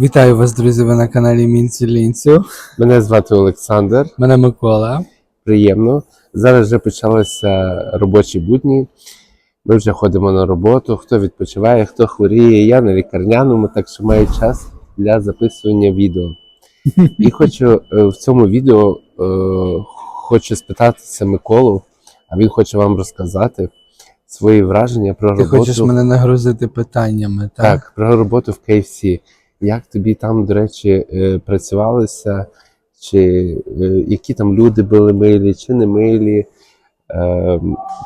Вітаю вас, друзі! Ви на каналі Мінці Лінцю. Мене звати Олександр. Мене Микола. Приємно. Зараз вже почалися робочі будні. Ми вже ходимо на роботу. Хто відпочиває, хто хворіє. Я на лікарняному, так що маю час для записування відео. І хочу е, в цьому відео е, хочу спитатися Миколу, а він хоче вам розказати свої враження про Ти роботу. хочеш мене нагрузити питаннями, так? Так, про роботу в KFC. Як тобі там, до речі, е, працювалося? Чи е, які там люди були милі, чи не милі? Е,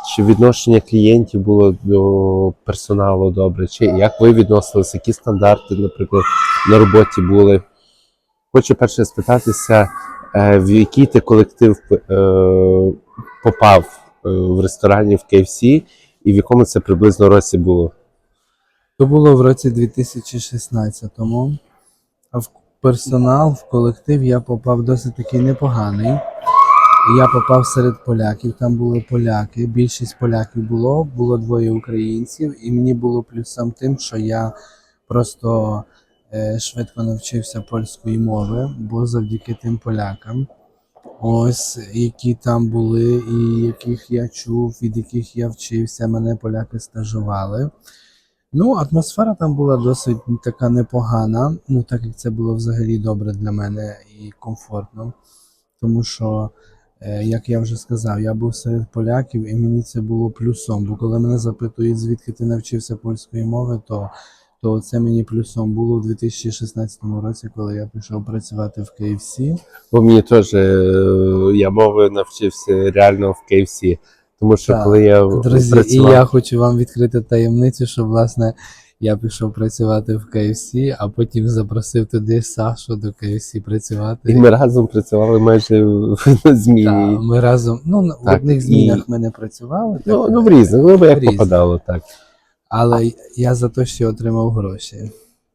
Чи відношення клієнтів було до персоналу добре? Чи як ви відносилися? Які стандарти, наприклад, на роботі були? Хочу перше спитатися, е, в який ти колектив попав в ресторані в KFC і в якому це приблизно році було? То було в році 2016-му. А в персонал, в колектив я попав досить такий непоганий. Я попав серед поляків, там були поляки. Більшість поляків було, було двоє українців, і мені було плюсом тим, що я просто е, швидко навчився польської мови, бо завдяки тим полякам. Ось які там були, і яких я чув, від яких я вчився, мене поляки стажували. Ну, атмосфера там була досить така непогана, ну так як це було взагалі добре для мене і комфортно. Тому що, е, як я вже сказав, я був серед поляків, і мені це було плюсом. Бо коли мене запитують, звідки ти навчився польської мови, то, то це мені плюсом було у 2016 році, коли я пішов працювати в KFC. Бо мені теж е, я мови навчився реально в KFC. Тому що Так, коли я Друзі, працював, і я хочу вам відкрити таємницю, що власне я пішов працювати в KFC, а потім запросив туди Сашу до KFC працювати. і ми разом працювали майже в на зміні. Та, ми разом, ну на- в Так, одних і- змінах ми не працювали, Ну, так, ну в різних, ну як Різних. попадало, так. але я за те, що отримав гроші.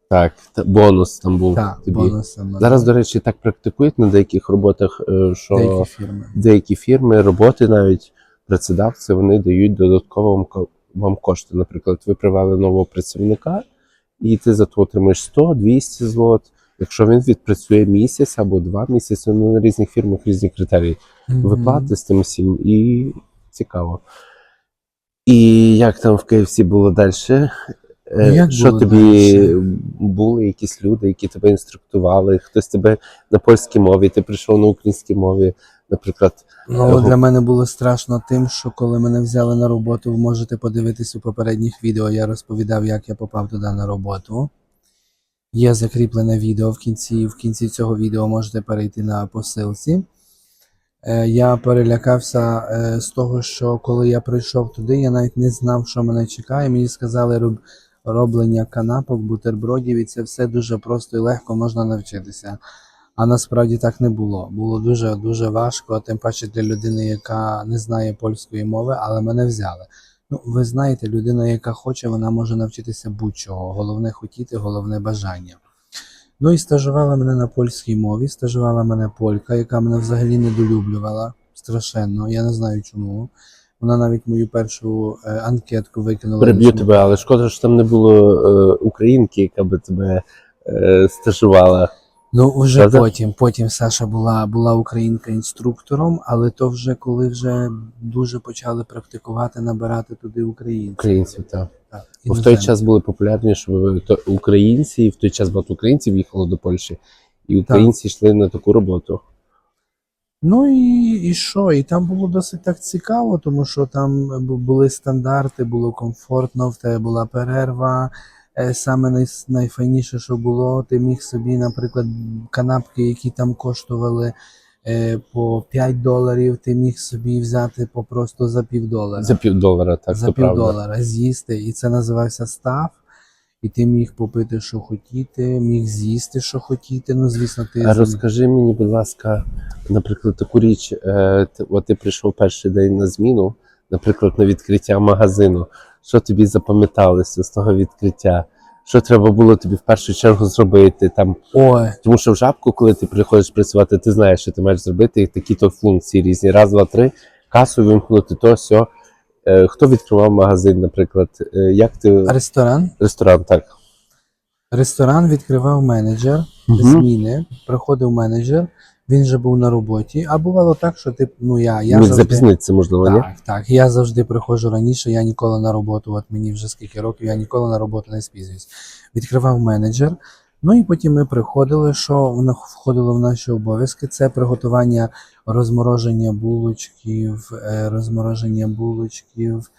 Так, та- бонус там був Так, тобі. бонусами. Зараз, до речі, так практикують на деяких роботах, е, що деякі фірми. деякі фірми, роботи навіть працедавці, вони дають додатково вам кошти. Наприклад, ви привели нового працівника, і ти за то отримаєш 100, 200 злот. Якщо він відпрацює місяць або два місяці, ну на різних фірмах різні критерії. Виплати з тим всім, і цікаво. І як там в KFC було далі? Ну, як Що було тобі дальше? були якісь люди, які тебе інструктували, хтось тебе на польській мові, ти прийшов на українській мові, наприклад. Ну, Ого. для мене було страшно тим, що коли мене взяли на роботу, ви можете подивитись у попередніх відео. Я розповідав, як я попав туди на роботу. Є закріплене відео в кінці. В кінці цього відео можете перейти на посилці. Е, Я перелякався е, з того, що коли я прийшов туди, я навіть не знав, що мене чекає. Мені сказали роб- роблення канапок, бутербродів, і це все дуже просто і легко можна навчитися. А насправді так не було. Було дуже дуже важко, тим паче для людини, яка не знає польської мови, але мене взяли. Ну, ви знаєте, людина, яка хоче, вона може навчитися будь-чого. Головне хотіти, головне бажання. Ну і стажувала мене на польській мові, стажувала мене полька, яка мене взагалі недолюблювала страшенно. Я не знаю чому. Вона навіть мою першу е, анкетку викинула. Тому- тебе, але шкода, що там не було е, українки, яка би тебе е, стажувала. Ну, уже Правда? потім. Потім Саша була, була українка інструктором, але то вже коли вже дуже почали практикувати, набирати туди українців. Українців, так. Так, Бо в той час були популярні, що українці, і в той час багато українців їхало до Польщі, і українці йшли на таку роботу. Ну і, і що? І там було досить так цікаво, тому що там були стандарти, було комфортно, в тебе була перерва. Е, Саме най, найфайніше, що було, ти міг собі, наприклад, канапки, які там коштували е, по 5 доларів, ти міг собі взяти по просто за пів долара. За пів долара, так, за то пів долара з'їсти. І це називався став. І ти міг попити, що хотіти, міг з'їсти, що хотіти. Ну, звісно, ти А розкажи мені, будь ласка, наприклад, таку річ, е, ти, от ти прийшов перший день на зміну, наприклад, на відкриття магазину. Що тобі запам'яталося з того відкриття? Що треба було тобі в першу чергу зробити? Там, Ой, тому що в жабку, коли ти приходиш працювати, ти знаєш, що ти маєш зробити і такі-то функції різні. Раз, два, три, касу вимкнути, то все. Хто відкривав магазин, наприклад? Е, Як ти ресторан. ресторан, так? Ресторан відкривав менеджер Мгм. зміни, приходив менеджер, він же був на роботі. А бувало так, що ти, ну я, я Міг завжди, запізнитися, можливо, ні? так, так, я завжди приходжу раніше, я ніколи на роботу, от мені вже скільки років, я ніколи на роботу не спізнююсь. Відкривав менеджер. Ну і потім ми приходили, що воно входило в наші обов'язки. Це приготування розмороження булочків, е, розмороження булочків,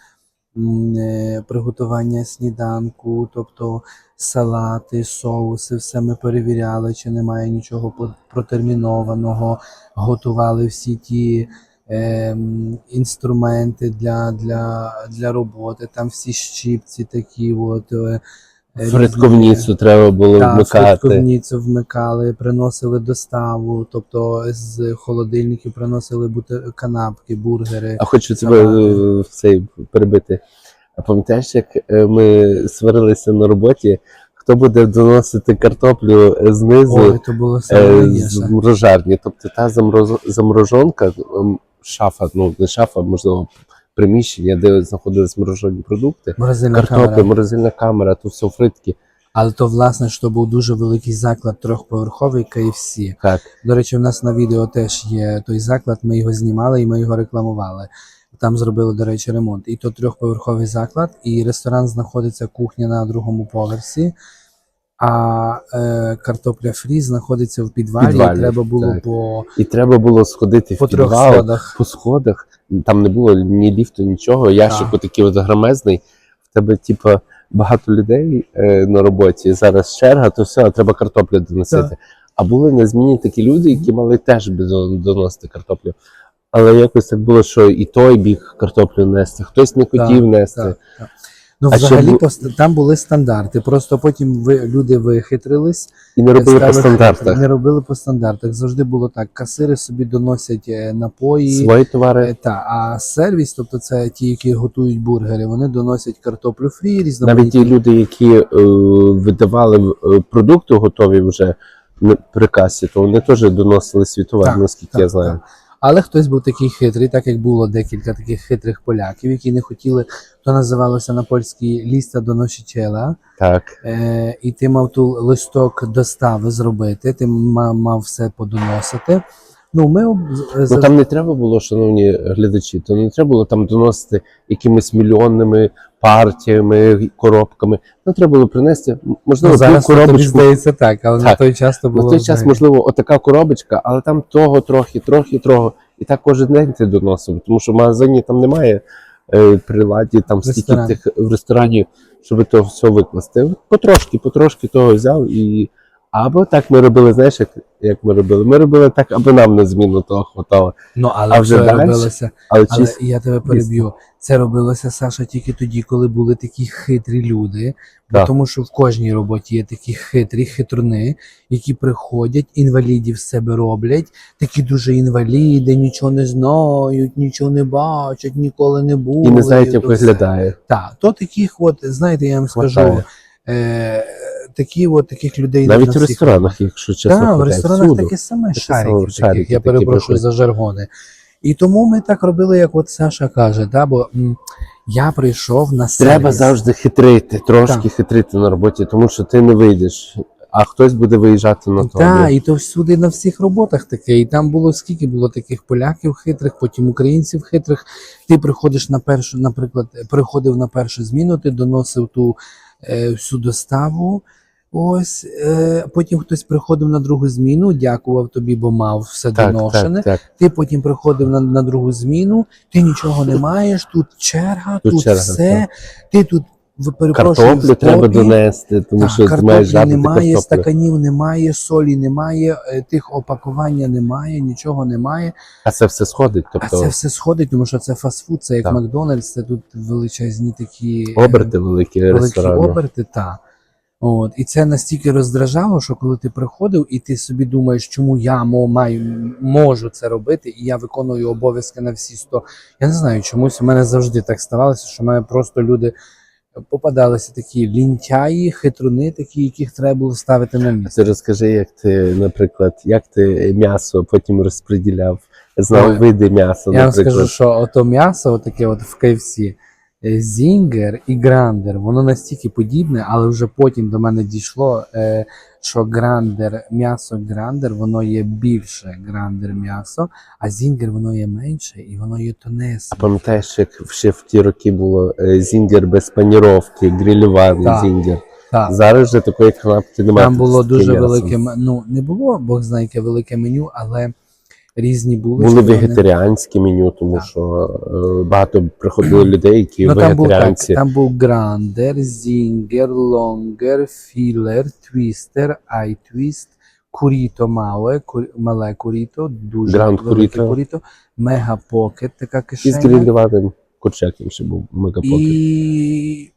приготування сніданку, тобто салати, соуси, все ми перевіряли, чи немає нічого протермінованого, готували всі ті ем, інструменти для, для, для роботи, там всі щипці такі, от, е, Фредковницю треба було так, вмикати. фруктовницю вмикали, приносили доставу, тобто з холодильників приносили бути канапки, бургери. А хочу тебе е, в цей перебити. А пам'ятаєш, як е, ми сварилися на роботі, хто буде доносити картоплю е, знизу Ой, то було саме з морожарні? Тобто та замроз... заморожонка, ем, шафа, ну не шафа, можливо, приміщення, де знаходились морожені продукти, Морозильна картопля, камера. морозильна камера, то все фритки. Але то, власне, що був дуже великий заклад трьохповерховий KFC. Так. До речі, у нас на відео теж є той заклад, ми його знімали і ми його рекламували. Там зробили, до речі, ремонт. І то трьохповерховий заклад, і ресторан знаходиться кухня на другому поверсі, а е, картопля фрі знаходиться в підвалі. Підвалі, і треба було так. по, І треба було сходити по в підвал, сходах. по сходах. Там не було ні ліфту, нічого. Ящик такий от громезний. В тебе, типа, багато людей е, на роботі. Зараз черга, то все, а треба картоплю доносити. Так. А були на зміні такі люди, які мали теж доносити картоплю. Але якось так було, що і той біг картоплю нести, хтось не хотів Так, нести. Так, так. Ну, А взагалі, бу- там були стандарти. Просто потім ви, люди вихитрились, І не робили по стандартах. Не робили по стандартах. Завжди було так. Касири собі доносять е, напої. Свої товари. Е, Та, а сервіс, тобто це ті, які готують бургери, вони доносять картоплю фрі, Навіть ті люди, які е, видавали е, продукти готові вже при касі, то вони теж доносили світове, Так, наскільки я знаю. так. Але хтось був такий хитрий, так як було декілька таких хитрих поляків, які не хотіли, то називалося на польській ліста доносичела. Так. Е, і ти мав ту листок достави зробити, ти мав, мав все подоносити. Ну, ми об- Ну там не треба було, шановні глядачі, то не треба було там доносити якимись мільйонними партіями, коробками. Ну, треба було принести, можливо, ну, зараз тобі коробочку. здається так, але на той час то На той час, можливо, отака коробочка, але там того трохи, трохи, трохи. І так кожен день ти доносив, тому що в магазині там немає е, приладі, там стільки тих в ресторані, щоб то все викласти. Потрошки, потрошки того взяв і. Або так ми робили, знаєш, як, як ми робили? Ми робили так, аби нам на зміну того хватало. Ну, але А вже це далі? робилося. Але Але чисто я тебе переб'ю. Це робилося, Саша, тільки тоді, коли були такі хитрі люди. Так. Тому що в кожній роботі є такі хитрі хитруни, які приходять, інвалідів з себе роблять, такі дуже інваліди, нічого не знають, нічого не бачать, ніколи не були. і не знають, як виглядає. Так, то таких, от, знаєте, я вам скажу, е, такі от таких людей Навіть на в всіх ресторанах, якщо чесно, так, в ресторанах таке саме шарики, шарики я такі перепрошую за жаргони. І тому ми так робили, як от Саша каже, да, бо м, я прийшов на сервіс. Треба завжди хитрити, трошки Так. хитрити на роботі, тому що ти не вийдеш, а хтось буде виїжджати на Так, і то всюди на всіх роботах таке. І там було скільки було таких поляків хитрих, потім українців хитрих. Ти приходиш на першу, наприклад, приходив на першу зміну, ти доносив ту е, всю доставу. Ось е, потім хтось приходив на другу зміну, дякував тобі, бо мав все Так, доношене. так, так. Ти потім приходив на, на другу зміну, ти нічого не маєш, тут черга, Тут тут, черга, все. Ти тут перепрошую, Картоплю треба донести, тому Так, що маєш картоплі немає, картоплю. стаканів немає, солі немає, е, тих опакування немає, нічого немає. А це все сходить. А Тобто це все сходить, тому що це фастфуд, це як Так. Макдональдс, це тут величезні такі оберти великі великі оберти, та. От. І це настільки роздражало, що коли ти приходив і ти собі думаєш, чому я маю, можу це робити, і я виконую обов'язки на всі 100. Я не знаю, чомусь у мене завжди так ставалося, що в мене просто люди попадалися такі лінтяї, хитруни, такі, яких треба було ставити на місце. Ти розкажи, як ти, наприклад, як ти м'ясо потім розподіляв, знав види м'яса, Я вам наприклад. скажу, що ото м'ясо, отаке от в KFC, е, Зінгер і Грандер, воно настільки подібне, але вже потім до мене дійшло, е, що Грандер, м'ясо Грандер, воно є більше Грандер м'ясо, а Зінгер воно є менше і воно є А тонесне. пам'ятаєш, як ще в ті роки було е, зінгер без паніровки, грилюваний Так. зінгер. Так. Зараз вже такої канапки немає. Там було дуже велике, ну не було, Бог знає, яке велике меню, але різні були. Були вегетаріанські меню, тому Так. що е, багато приходило людей, які Ну, там був так, там був грандер, зінгер, лонгер, філер, твістер, айтвіст, куріто мале, кур, мале куріто, дуже Гранд велике куріто. куріто, мега покет, така І з кишеня. курчаком ще був мегапокет. І...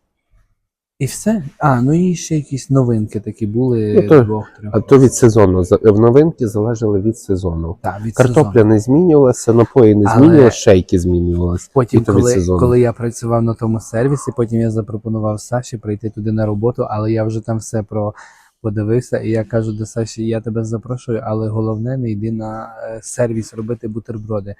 і все. А, ну і ще якісь новинки такі були Ну, то- двох-трьох. А то від сезону. Новинки залежали від сезону. Так, від Картопля сезону. не змінювалася, напої не Але- змінювалися, шейки змінювалися. Потім, коли, коли я працював на тому сервісі, потім я запропонував Саші прийти туди на роботу, але я вже там все про подивився, і я кажу до Саші, я тебе запрошую, але головне не йди на е, сервіс робити бутерброди,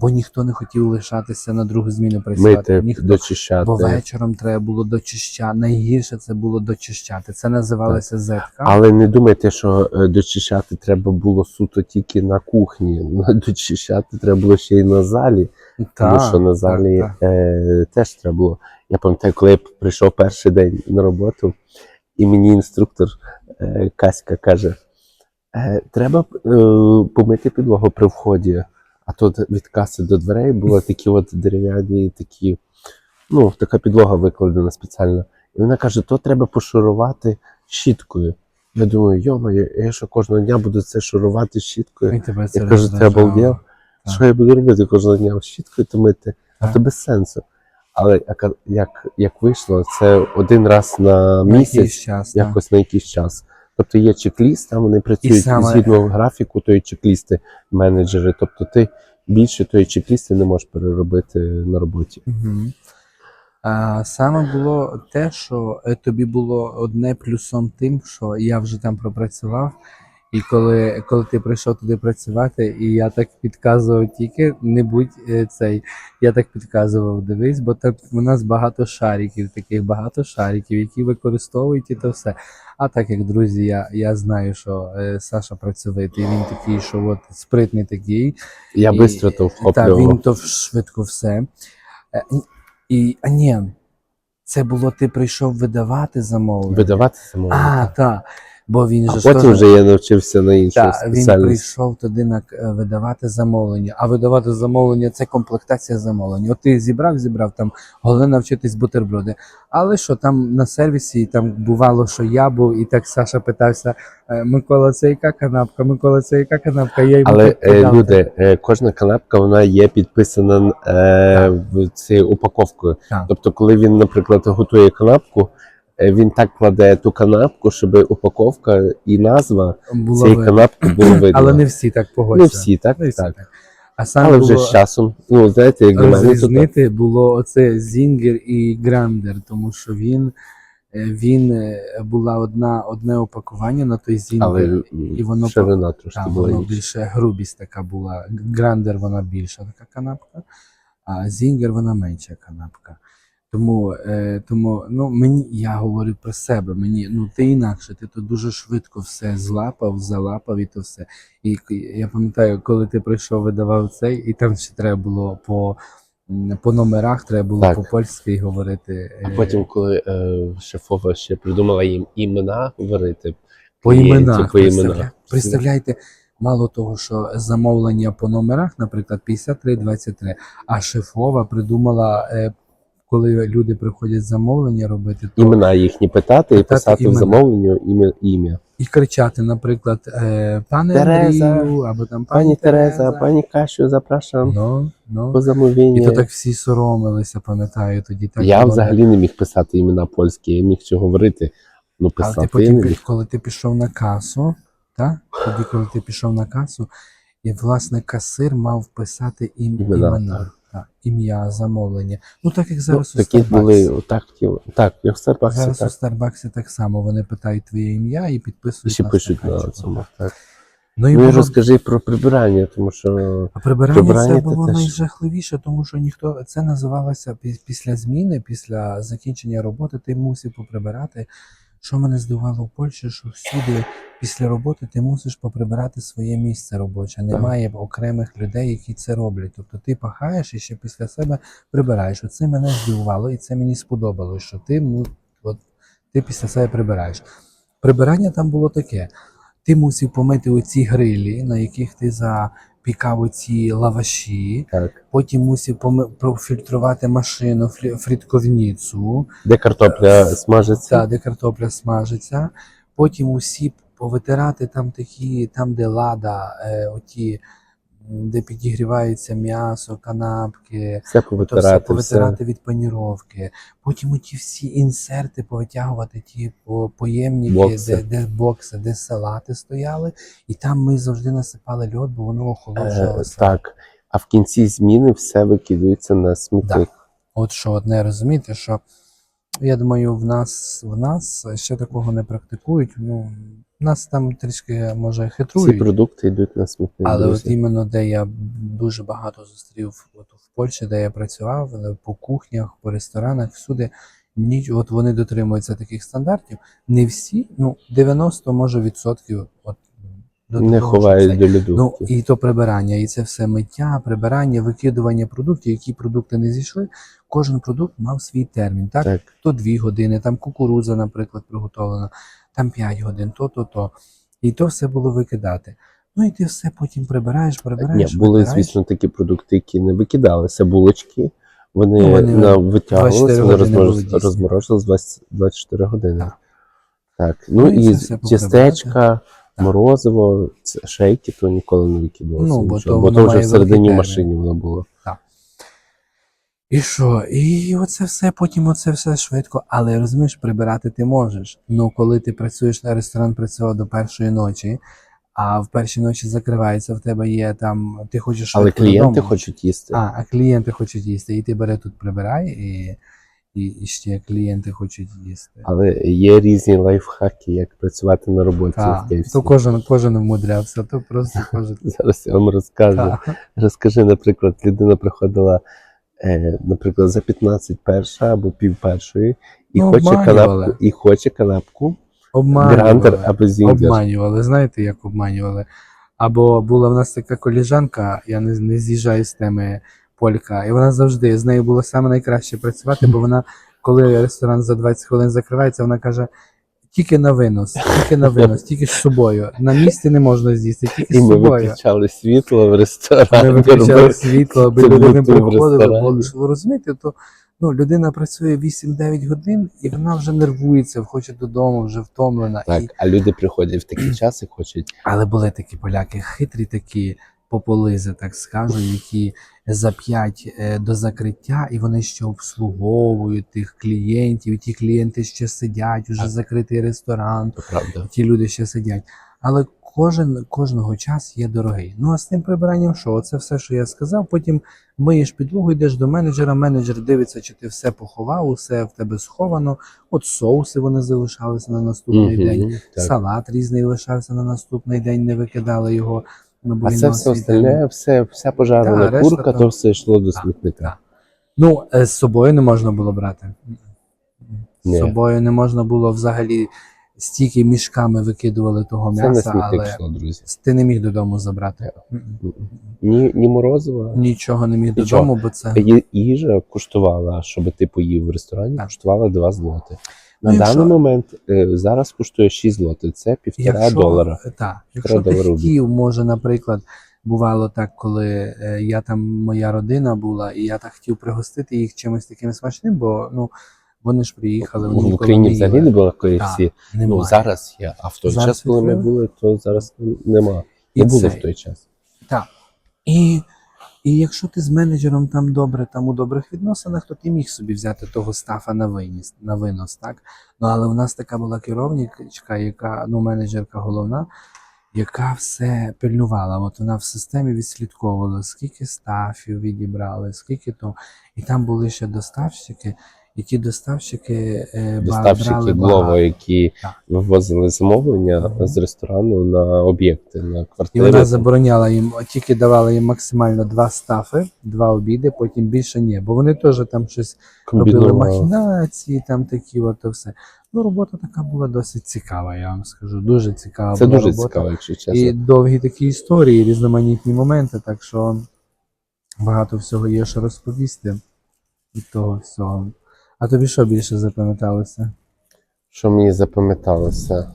бо ніхто не хотів лишатися на другу зміну працювати. Мити, ніхто. дочищати. Бо вечором треба було дочищати. Найгірше це було дочищати. Це називалося зетка. Але не думайте, що е, дочищати треба було суто тільки на кухні. Дочищати треба було ще й на залі. Тому що на залі так. Е, теж треба було. Я пам'ятаю, коли я прийшов перший день на роботу, і мені інструктор Каська каже: е, треба е, помити підлогу при вході. А тут від каси до дверей були такі от дерев'яні, такі, ну, така підлога викладена спеціально. І вона каже, то треба пошурувати щіткою. Я думаю, йомаю, я що кожного дня буду це шурувати щіткою. І тебе це Я кажу, ти обалдів? Що я буду робити кожного дня? Щіткою то мити? А то без сенсу. Але як, як, вийшло, це один раз на місяць, якось на якийсь час. Тобто є чек-ліст, там вони працюють саме- згідно графіку, тої чек-лісти менеджери. Тобто ти більше тої чек-лісти не можеш переробити на роботі. Угу. А, саме було те, що е, тобі було одне плюсом тим, що я вже там пропрацював, і коли, коли ти прийшов туди працювати, і я так підказував тільки, не будь е, цей, я так підказував, дивись, бо так у нас багато шариків, таких багато шариків, які використовують і то все. А так як друзі, я, я знаю, що е, Саша працьовитий, він такий, що от спритний такий, Я швидко то так, він то швидко все. Е, І, а ні, це було ти прийшов видавати замовлення. Видавати замовлення. А, так. Бо він А же потім вже я навчився на іншу та, він прийшов туди на е, видавати замовлення. А видавати замовлення це комплектація замовлень. От ти зібрав, зібрав там, головне навчитись бутерброди. Але що там на сервісі там бувало, що я був, і так Саша питався: е, Микола, це яка канапка? Микола, це яка канапка? Я йому Але е, люди, е, кожна канапка вона є підписана е, цією упаковкою. Так. Тобто, коли він, наприклад, готує канапку, він так кладе ту канапку, щоб упаковка і назва було цієї канапки було видно. Але не всі так погодяться. Не всі, так? Не всі так. так. А саме Але було вже з часом, ну знаєте, як розрізнити було оце Зінгер і Грандер, тому що він, е, він е, була одна, одне опакування на той Зінгер, але і воно ширина трошки там, була воно більше грубість така була. Грандер вона більша така канапка, а Зінгер вона менша канапка. Тому, е, тому ну, мені, я говорю про себе, мені, ну ти інакше, ти то дуже швидко все злапав, залапав і то все. І я пам'ятаю, коли ти прийшов, видавав цей, і там ще треба було по, по номерах, треба було Так. по-польськи говорити. А е, потім, коли е, шефова ще придумала їм імена говорити, По іменах. по представля- іменах. Представляєте, мало того, що замовлення по номерах, наприклад, 53-23, а шефова придумала, е, коли люди приходять замовлення робити, то імена їхні питати і Питати писати в замовленню ім'я. ім'я. і кричати, наприклад, е, пане Тереза, Андрію, або там пані, Пані Тереза, пані Кашю, запрошуємо Ну, ну. по замовленню. І то так всі соромилися, пам'ятаю тоді. Так я було. взагалі не міг писати імена польські, я міг що говорити. Ну, Але писати ти потім, міг. коли ти пішов на касу, так? Тоді, коли ти пішов на касу, і власне касир мав писати ім, Імена, імена, так. ім'я, замовлення. Ну так як Ну, зараз у такі Starbucks. були так. Так, як в Старбаксі, Зараз так. у Starbucks так само вони питають твоє ім'я і підписують ще на пишуть на цьому. Так. Ну і Ну було розкажи про прибирання, тому що А прибирання, Прибирання це було найжахливіше, тому що ніхто це називалося після зміни, після закінчення роботи, ти мусив поприбирати. Що мене здивувало в Польщі, що всюди після роботи ти мусиш поприбирати своє місце робоче. Немає окремих людей, які це роблять. Тобто ти пахаєш і ще після себе прибираєш. Оце мене здивувало, і це мені сподобалось, що ти, от, ти після себе прибираєш. Прибирання там було таке. Ти мусив помити оці грилі, на яких ти запікав оці лаваші, так, потім мусив профільтрувати машину, фрідковницю, фрітковницю, де картопля смажиться. Так, де картопля смажиться, потім усі повитирати там такі, там, де лада, е, оті, де підігрівається м'ясо, канапки, Все то все повитирати, все. від паніровки. Потім оті всі інсерти повитягувати, ті по- поємники, Бокси. де, де бокси, де салати стояли. І там ми завжди насипали льод, бо воно Е, охолоджувалося. так. А в кінці зміни все викидується на смітник. От що одне розумієте, що я думаю, в нас в нас ще такого не практикують. Ну, нас там трішки може хитрують. продукти йдуть на смітник. Але от іменно де я дуже багато зустрів от в Польщі, де я працював, по кухнях, по ресторанах, всюди ніч, от вони дотримуються таких стандартів. Не всі, ну 90 може відсотків от до не ховають до льоду. Ну і то прибирання, і це все миття, прибирання, викидування продуктів, які продукти не зійшли. Кожен продукт мав свій термін. Так, так. то 2 години, там кукурудза, наприклад, приготовлена, там 5 годин, то, то, то. І то все було викидати. Ну і ти все потім прибираєш, Ні, прибираєш. були, витираєш. звісно, такі продукти, які не викидалися. Булочки. Вони, Ну, вони на витягувалися, вони були розморожувалися 24 години. Так. Так. Ну, Ну, і тістечка, морозиво, шейки, то ніколи не викидалося. Ну, бо нічого, то бо то вже всередині машині воно було. І що? І оце все, потім оце все швидко. Але розумієш, прибирати ти можеш. Ну, коли ти працюєш на ресторан, працював до першої ночі, а в першій ночі закривається, в тебе є там, ти хочеш Але клієнти додому. хочуть їсти. А, а клієнти хочуть їсти, і ти бере тут прибирай, і, і, і ще клієнти хочуть їсти. Але є різні лайфхаки, як працювати на роботі Так, в KFC. то кожен, кожен вмудрявся, то просто кожен. Зараз я вам розкажу. Так. Розкажи, наприклад, людина приходила, наприклад, за 15 перша або пів першої, і, Ну, хоче канапку, і хоче канапку, Обманювали. або. Обманювали, знаєте, як обманювали. Або була в нас така коліжанка, я не, не з'їжджаю з теми полька, і вона завжди з нею було саме найкраще працювати, бо вона, коли ресторан за 20 хвилин закривається, вона каже: тільки на винос, тільки на винос, тільки з собою. На місці не можна з'їсти, тільки І з ми собою. виключали світло в ресторані. Ми виключали світло, аби люди не приходили. Бо ви розумієте, то ну, людина працює 8-9 годин, і вона вже нервується, хоче додому, вже втомлена. Так, І а люди приходять в такий час і хочуть. Але були такі поляки, хитрі такі пополизи, так скажу, які за п'ять е, до закриття, і вони ще обслуговують тих клієнтів, і ті клієнти ще сидять, уже закритий ресторан, правда. ті люди ще сидять. Але кожен кожного час є дорогий. Ну а з тим прибиранням, що оце все, що я сказав. Потім миєш підлогу, йдеш до менеджера. Менеджер дивиться, чи ти все поховав, усе в тебе сховано. От соуси вони залишалися на наступний день. Так. Салат різний лишався на наступний день, не викидали його. А це все остальне, все, вся пожарена Та, решта курка, то все йшло до смітника. Ну, е, з собою не можна було брати. З собою не можна було взагалі стільки мішками викидували того Це м'яса, але йшло, друзі. ти не міг додому забрати. Ні, ні морозива. Нічого не міг Нічого. додому, бо це. Їжа коштувала, щоб ти поїв в ресторані, Так. коштувала 2 злоти. На Ну, якщо- даний момент е, зараз коштує 6 злотих, це півтора долара. Так, якщо ти хотів, може, наприклад, бувало так, коли е, я там, моя родина була, і я так хотів пригостити їх чимось таким смачним, бо ну, вони ж приїхали, вони В Україні не взагалі не було KFC. Ну зараз є. А в той Зараз час, коли ми були, то зараз нема. І Не було цей. в той час. Так. І, і якщо ти з менеджером там добре, там у добрих відносинах, то ти міг собі взяти того стафа на виніс, на винос, так? Ну але у нас така була керівничка, яка, ну, менеджерка головна, яка все пильнувала. От вона в системі відслідковувала, скільки стафів відібрали, скільки то. І там були ще доставщики, І ті доставщики е, Доставщики Глово, які Так. вивозили замовлення Мгм. з ресторану на об'єкти, на І вона забороняла їм, тільки давала їм максимально два стафи, два обіди, потім більше ні. Бо вони теж там щось робили махінації, там такі от все. Ну, робота така була досить цікава, я вам скажу. Дуже цікава Це була дуже робота. цікаво, якщо чесно. І довгі такі історії, різноманітні моменти, так що багато всього є, що розповісти від того всього. А тобі що більше запам'яталося? Що мені запам'яталося?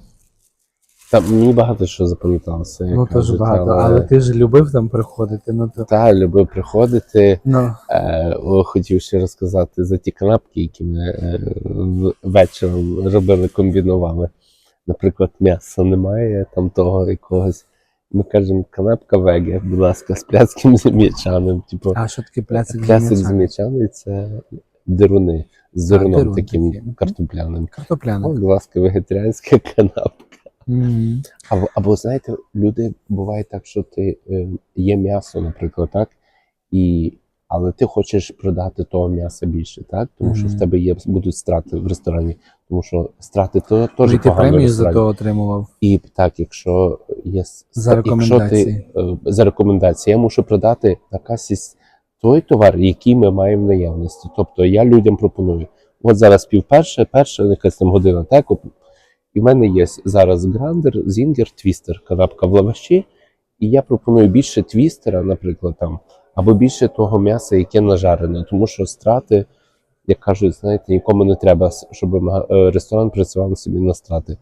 Та мені багато що запам'яталося. Ну, теж багато, але ти ж любив там приходити, ну то. Та, любив приходити. Ну, Е, хотів ще розказати за ті канапки, які ми е, вечором робили, комбінували. Наприклад, м'яса немає там того якогось. Ми кажемо, канапка веге, будь ласка, з пляцьким зем'ячаним. Типу, а що таке пляцик пляцик землячаний? зем'ячаний це деруни з деруном деруни таким такі. Картопляним. Картопляник. будь ласка, вегетаріанська канапка. Мгм. Або, або знаєте, люди буває так, що ти е, є м'ясо, наприклад, так, і, але ти хочеш продати того м'яса більше, так? Тому що в тебе є будуть страти в ресторані, тому що страти то теж і ти погано в премію за ресторані. то отримував. І так, якщо є с- За якщо рекомендації. ти е, за рекомендації, я мушу продати на касі с- той товар, який ми маємо в наявності. Тобто я людям пропоную. От зараз півперше, перша якась там година теку. І в мене є зараз грандер, зінгер, твістер, канапка в лаваші. І я пропоную більше твістера, наприклад, там, або більше того м'яса, яке нажарене, тому що страти, як кажуть, знаєте, нікому не треба, щоб е, ресторан працював собі на страти.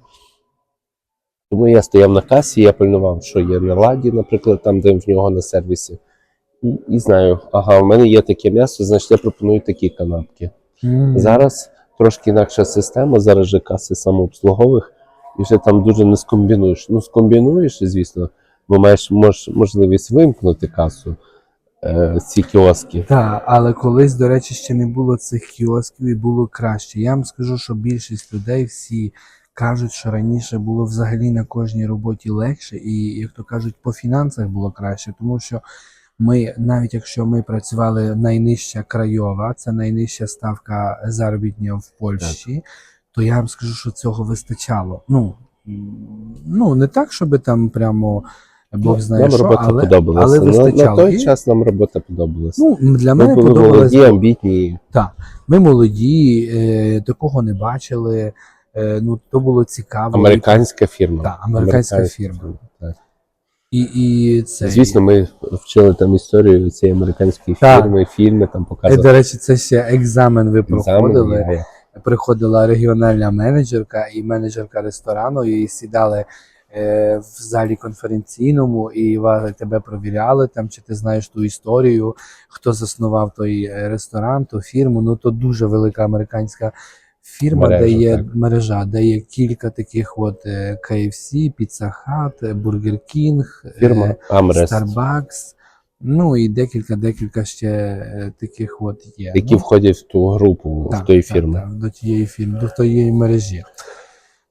Тому я стояв на касі, я пильнував, що є на ладі, наприклад, там, де в нього на сервісі. І, і знаю, ага, в мене є таке м'ясо, значить я пропоную такі канапки. Мгм. Зараз трошки інакша система, зараз же каси самообслугових, і вже там дуже не скомбінуєш. Ну, скомбінуєш, звісно, бо маєш мож, можливість вимкнути касу, е, ці кіоски. Так, але колись, до речі, ще не було цих кіосків і було краще. Я вам скажу, що більшість людей всі кажуть, що раніше було взагалі на кожній роботі легше, і, як то кажуть, по фінансах було краще, тому що ми, навіть якщо ми працювали найнижча крайова, це найнижча ставка заробітня в Польщі, то я вам скажу, що цього вистачало. Ну, ну не так, щоб там прямо. Бог знає, нам що, робота але, подобалася. але на, на той І- час нам робота подобалася. Ну, для Ми мене були подобалось. молоді, амбітні. Ми молоді, е, такого не бачили. Е, ну, то було цікаво. Американська фірма. Так, американська фірма. Так. І, і це. Звісно, ми вчили там історію цієї американської Так. фірми, фільми там І, до речі, це ще екзамен ви проходили. я- Приходила регіональна менеджерка і менеджерка ресторану, і сідали е, в залі конференційному, і тебе провіряли, там, чи ти знаєш ту історію, хто заснував той е, ресторан, ту фірму. Ну, то дуже велика американська фірма, де Мережа, є так. мережа, де є кілька таких от е, KFC, Pizza Hut, е, Burger King, е, Фірма Амрест, Starbucks. Ну і декілька, декілька ще е, таких от є. які ну, входять в ту групу, в тої фірми. Так, до тієї фірми, до тієї мережі.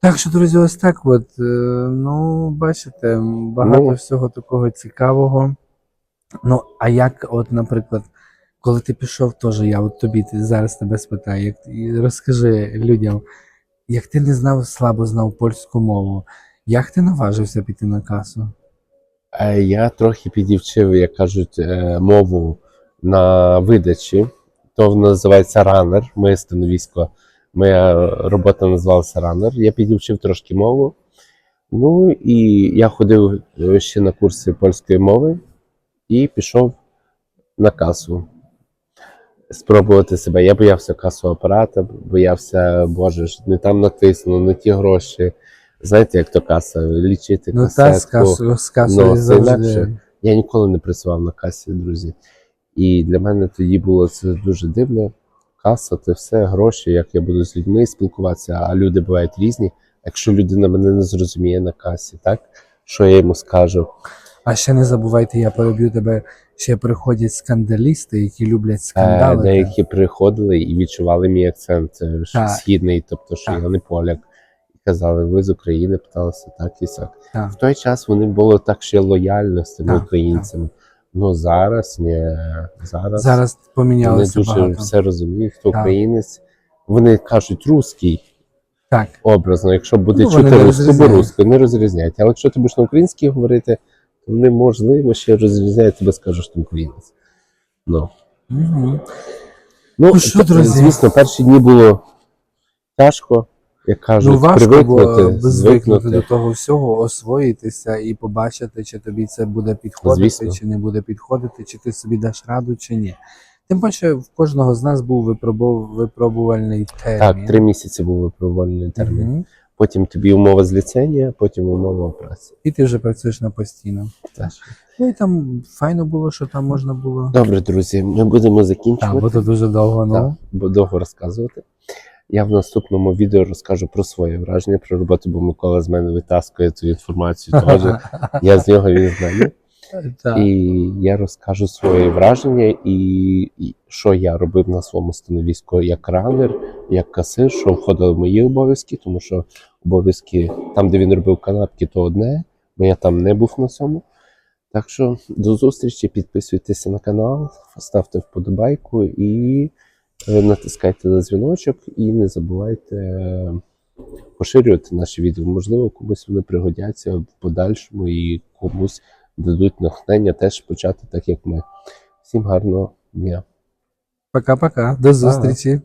Так що, друзі, ось так от. е, Ну, бачите, багато Ну. всього такого цікавого. Ну, а як, от, наприклад, коли ти пішов, теж я от тобі зараз тебе спитаю, як, і розкажи людям, як ти не знав, слабо знав польську мову, як ти наважився піти на касу? Е, Я трохи підівчив, як кажуть, е, мову на видачі. То називається ранер. Моє становисько, моя робота називалася ранер. Я підівчив трошки мову. Ну і я ходив е, ще на курси польської мови і пішов на касу. Спробувати себе. Я боявся касового апарата, боявся, боже ж, не там натисну, не ті гроші. Знаєте, як то каса, лічити Ну, касетку. та з касою, з касою Ну, завжди. Я ніколи не працював на касі, друзі. І для мене тоді було це дуже дивно. Каса це все гроші, як я буду з людьми спілкуватися, а люди бувають різні. Якщо людина мене не зрозуміє на касі, так? Що я йому скажу? А ще не забувайте, я переб'ю тебе. Ще приходять скандалісти, які люблять Е, скандали. деякі приходили і відчували мій акцент е, що східний, тобто, що Так. я не поляк. Казали, ви з України питалися так і сяк. Так. В той час вони були так ще лояльно з тими Так, українцями. Ну зараз ні. Зараз, Зараз вони дуже багато. все розуміють, хто Так. українець, вони кажуть русський Так. образно, якщо буде Ну, чути русську, бо русську, не розрізняють. Але якщо ти будеш на українській говорити, вони можливо ще розрізняють, тебе скажеш, що ти українець. Ну. Угу. Ну, Ну що, та- друзі? звісно, перші дні було тяжко, як кажуть, Ну, важко привикнути, було звикнути до того всього, освоїтися і побачити, чи тобі це буде підходити, Звісно. чи не буде підходити, чи ти собі даш раду, чи ні. Тим паче, в кожного з нас був випробувальний термін. Так, три місяці був випробувальний термін. Мгм. Потім тобі умова з ліцензія, потім умова праці. І ти вже працюєш на постійно. Теж. Ну і там файно було, що там можна було. Добре, друзі, ми будемо Так, закінчувати. бо то дуже довго, ну. Так, бо довго розказувати. Я в наступному відео розкажу про своє враження про роботу, бо Микола з мене витаскує цю інформацію. Теж я з нього він з мене. Так. І я розкажу свої враження і, і що я робив на своєму становіську як ранер, як касир, що входили в мої обов'язки, тому що обов'язки там, де він робив канапки, то одне, бо я там не був на цьому. Так що до зустрічі, підписуйтеся на канал, ставте вподобайку і е, натискайте на дзвіночок, і не забувайте е, поширювати наші відео. Можливо, комусь вони пригодяться в подальшому і комусь дадуть натхнення теж почати так, як ми. Всім гарного дня! Пока-пока. До зустрічі.